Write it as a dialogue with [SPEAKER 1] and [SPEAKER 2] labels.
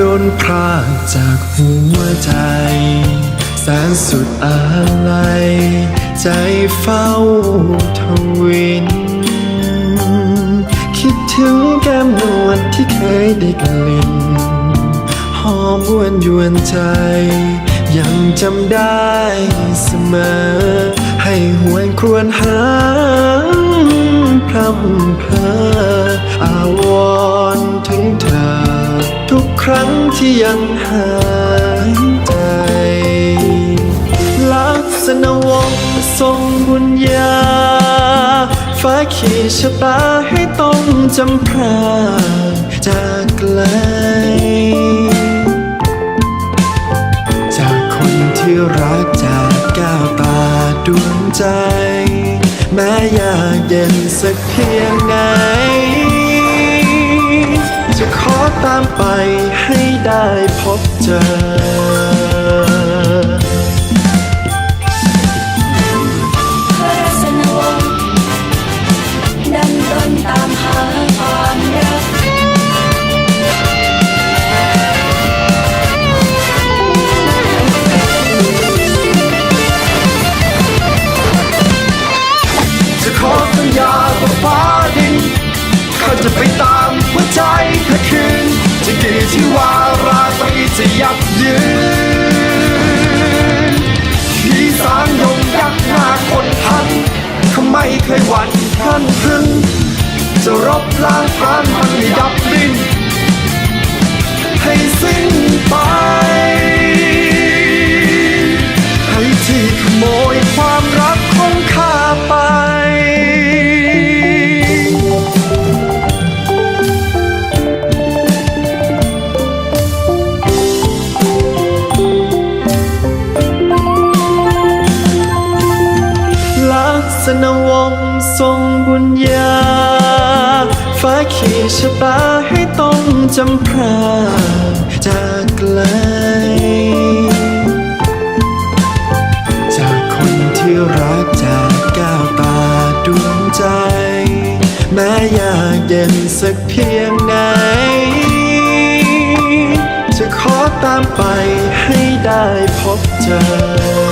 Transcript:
[SPEAKER 1] โดนพราจากหัวใจ แสนสุดอะไรใจเฝ้าทวิน คิดถึงแก้มนวลที่เคยได้กลิ่นหอมหวนยวนใจ ยังจำได้เสมอ ให้หวนครวญหาพรำเพออ รั้งที่ยังหายใจลักษณะวงทรงบุญญาฟ้าขีดชะตาให้ต้องจำพรากจากไกล จากคนที่รักจากแก้วตาดวงใจ แม้ยากเย็นสักเพียงไหน ตามไปให้ได้พบเจอ
[SPEAKER 2] พระราชนวงดันดนตามหาความรัก
[SPEAKER 1] จะขอสัญญากับฟ้าดินเขาจะไปตามหัวใจเธอคืนีที่ว่าราตรีจะยับยืนที่สางยงยักษ์หน้าคนทันเขาไม่เคยหวั่นท่านพึ่งจะรบล้างพรานมันไม่ดับ ทรงบุญญาฟ้าขีชะตาให้ต้องจำพรากจากไกล จากคนที่รักจากแก้วตาดวงใจ แม้ยากเย็นสักเพียงไหน จะขอตามไปให้ได้พบเจอ